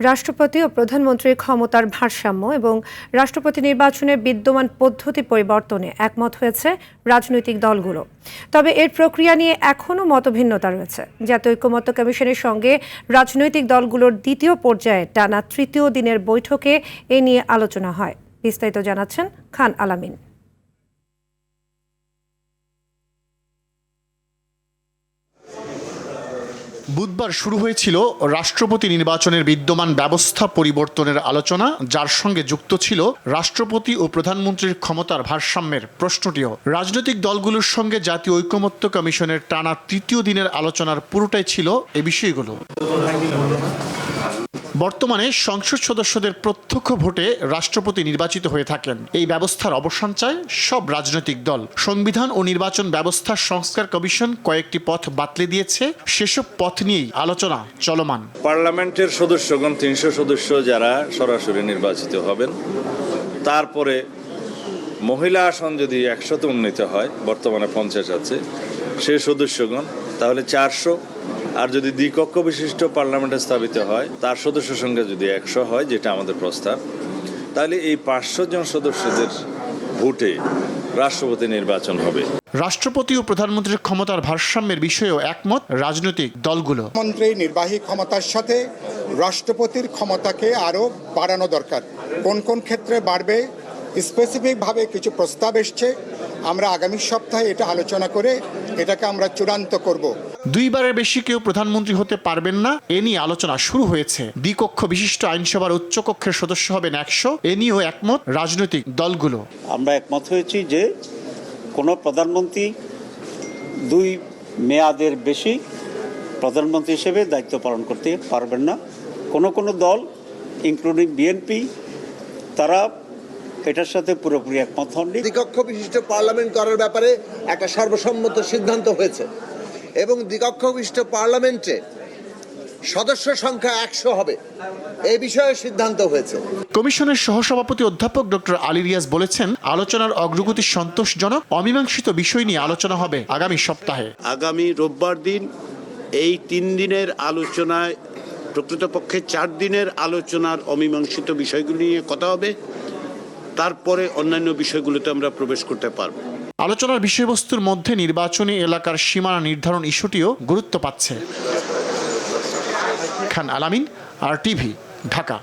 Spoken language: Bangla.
রাষ্ট্রপতি ও প্রধানমন্ত্রীর ক্ষমতার ভারসাম্য এবং রাষ্ট্রপতি নির্বাচনে বিদ্যমান পদ্ধতি পরিবর্তনে একমত হয়েছে রাজনৈতিক দলগুলো। তবে এর প্রক্রিয়া নিয়ে এখনও মতভিন্নতা রয়েছে। জাতীয় ঐক্যমত্য কমিশনের সঙ্গে রাজনৈতিক দলগুলোর দ্বিতীয় পর্যায়ে টানা তৃতীয় দিনের বৈঠকে এ নিয়ে আলোচনা হয়। বিস্তারিত জানাচ্ছেন খান আলামিন। বুধবার শুরু হয়েছিল রাষ্ট্রপতি নির্বাচনের বিদ্যমান ব্যবস্থা পরিবর্তনের আলোচনা, যার সঙ্গে যুক্ত ছিল রাষ্ট্রপতি ও প্রধানমন্ত্রীর ক্ষমতার ভারসাম্যের প্রশ্নটিও। রাজনৈতিক দলগুলোর সঙ্গে জাতীয় ঐকমত্য কমিশনের টানা তৃতীয় দিনের আলোচনার পুরোটাই ছিল এ বিষয়গুলো। বর্তমানে সংসদ সদস্যদের প্রত্যক্ষ ভোটে রাষ্ট্রপতি নির্বাচিত হয়ে থাকেন। এই ব্যবস্থার অবসান চায় সব রাজনৈতিক দল। সংবিধান ও নির্বাচন ব্যবস্থা সংস্কার কমিশন কয়েকটি পথ বাতলে দিয়েছে। সেসব পথ নিয়েই আলোচনা চলমান। পার্লামেন্টের সদস্যগণ তিনশো সদস্য যারা সরাসরি নির্বাচিত হবেন। তারপরে মহিলা আসন যদি একশোতে উন্নীত হয়, বর্তমানে পঞ্চাশ আছে সেই সদস্যগণ, তাহলে চারশো আর যদি দ্বিকক্ষ বিশিষ্ট পার্লামেন্টে স্থাপিত হয় তার সদস্য সংখ্যা যদি একশো হয় যেটা আমাদের প্রস্তাব তাহলে এই পাঁচশো জন সদস্যদের ভোটে রাষ্ট্রপতি নির্বাচন হবে। রাষ্ট্রপতি ও প্রধানমন্ত্রীর ক্ষমতার ভারসাম্যের বিষয়েও একমত রাজনৈতিক দলগুলো। মন্ত্রী নির্বাহী ক্ষমতার সাথে রাষ্ট্রপতির ক্ষমতাকে আরও বাড়ানো দরকার। কোন কোন ক্ষেত্রে বাড়বে স্পেসিফিকভাবে কিছু প্রস্তাব এসছে। আমরা আগামী সপ্তাহে এটা আলোচনা করে এটাকে আমরা চূড়ান্ত করব। দুইবারের বেশি কেউ প্রধানমন্ত্রী হতে পারবেন না এ নিয়ে আলোচনা শুরু হয়েছে। দ্বিকক্ষ বিশিষ্ট আইনসভার উচ্চকক্ষের সদস্য হবেন একশো এ নিয়েও একমত রাজনৈতিক দলগুলো। আমরা একমত হয়েছি যে কোনো প্রধানমন্ত্রী দুই মেয়াদের বেশি প্রধানমন্ত্রী হিসেবে দায়িত্ব পালন করতে পারবেন না। কোনো কোনো দল ইনক্লুডিং বিএনপি তারা এটার সাথে পুরোপুরি একমত হননি। দ্বিকক্ষ বিশিষ্ট পার্লামেন্ট করার ব্যাপারে একটা সর্বসম্মত সিদ্ধান্ত হয়েছে। এবং দ্বিকক্ষ বিশিষ্ট পার্লামেন্টে সদস্য সংখ্যা একশো হবে। এই বিষয়ে সিদ্ধান্ত হয়েছে। কমিশনের সহসভাপতি অধ্যাপক ডক্টর আলী রিয়াজ বলেছেন আলোচনার অগ্রগতি সন্তোষজনক অমীমাংসিত বিষয় নিয়ে আলোচনা হবে আগামী সপ্তাহে। আগামী রোববার দিন এই তিন দিনের আলোচনায় প্রকৃতপক্ষে চার দিনের আলোচনার অমীমাংসিত বিষয়গুলি নিয়ে কথা হবে। তারপরে অন্যান্য বিষয়গুলোতে আমরা প্রবেশ করতে পারব। আলোচনার বিষয়বস্তুর মধ্যে নির্বাচনী এলাকার সীমানা নির্ধারণ ইস্যুটিও গুরুত্ব পাচ্ছে। খান আলামিন, আর টিভি, ঢাকা।